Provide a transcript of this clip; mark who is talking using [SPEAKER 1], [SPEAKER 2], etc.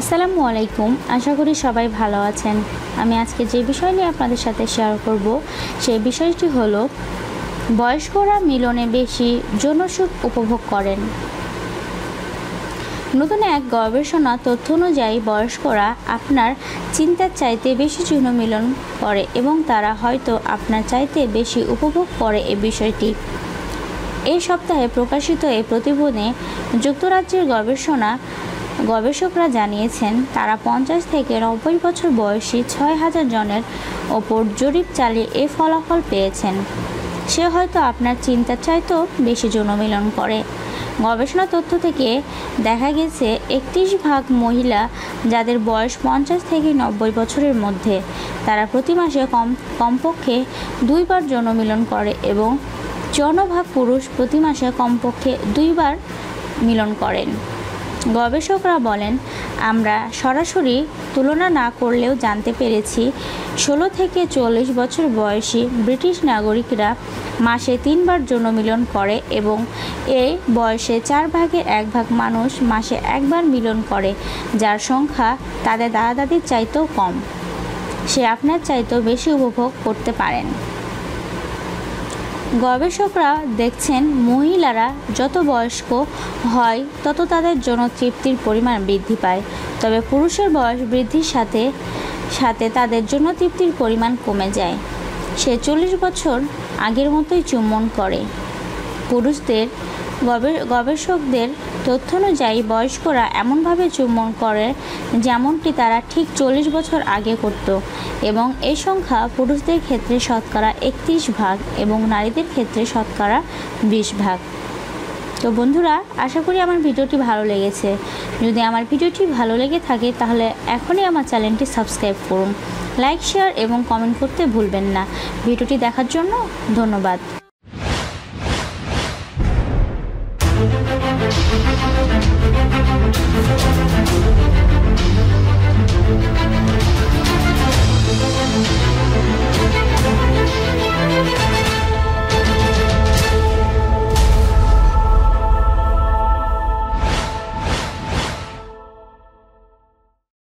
[SPEAKER 1] আসসালামু আলাইকুম। আশা করি সবাই ভালো আছেন। আমি আজকে যে বিষয় নিয়ে আপনাদের সাথে শেয়ার করব, সেই বিষয়টি হলো, বয়স্করা মিলনে বেশি যৌনসুখ উপভোগ করেন। নতুন এক গবেষণা তথ্য অনুযায়ী বয়স্করা আপনার চিন্তার চাইতে বেশি যৌন মিলন করে এবং তারা হয়তো আপনার চাইতে বেশি উপভোগ করে এই বিষয়টি। এই সপ্তাহে প্রকাশিত এই প্রতিবেদনে যুক্তরাজ্যের গবেষণা গবেষকরা জানিয়েছেন, তারা পঞ্চাশ থেকে নব্বই বছর বয়সী ছয় হাজার জনের ওপর জরিপ চালিয়ে এ ফলাফল পেয়েছেন। সে হয়তো আপনার চিন্তার চাইতেও বেশি যৌনমিলন করে। গবেষণা তথ্য থেকে দেখা গেছে, একত্রিশ ভাগ মহিলা যাদের বয়স পঞ্চাশ থেকে নব্বই বছরের মধ্যে, তারা প্রতি মাসে কম, কমপক্ষে দুইবার যৌনমিলন করে এবং চুয়ান্ন ভাগ পুরুষ প্রতি মাসে কমপক্ষে দুইবার মিলন করেন। গবেষকরা বলেন, আমরা সরাসরি তুলনা না করলেও জানতে পেরেছি, ষোলো থেকে চল্লিশ বছর বয়সী ব্রিটিশ নাগরিকরা মাসে তিনবার যৌনমিলন করে এবং এই বয়সে চার ভাগের এক ভাগ মানুষ মাসে একবার মিলন করে, যার সংখ্যা তাদের দাদা দাদির চাইতেও কম। সে আপনার চাইতেও বেশি উপভোগ করতে পারেন। গবেষকরা দেখছেন মহিলারা যত বয়স্ক হয়, তত তাদের জন্য তৃপ্তির পরিমাণ বৃদ্ধি পায়। তবে পুরুষের বয়স বৃদ্ধির সাথে সাথে তাদের জন্য তৃপ্তির পরিমাণ কমে যায়। সে চল্লিশ বছর আগের মতোই চুম্বন করে। পুরুষদের গবেষকদের তথ্য অনুযায়ী বয়স্করা এমনভাবে চুম্বন করে যেমনটি তারা ঠিক চল্লিশ বছর আগে করত এবং এই সংখ্যা পুরুষদের ক্ষেত্রে শতকরা একত্রিশ ভাগ এবং নারীদের ক্ষেত্রে শতকরা বিশ ভাগ। তো বন্ধুরা, আশা করি আমার ভিডিওটি ভালো লেগেছে। যদি আমার ভিডিওটি ভালো লেগে থাকে তাহলে এখনই আমার চ্যানেলটি সাবস্ক্রাইব করুন। লাইক, শেয়ার এবং কমেন্ট করতে ভুলবেন না। ভিডিওটি দেখার জন্য ধন্যবাদ।
[SPEAKER 2] Thank you.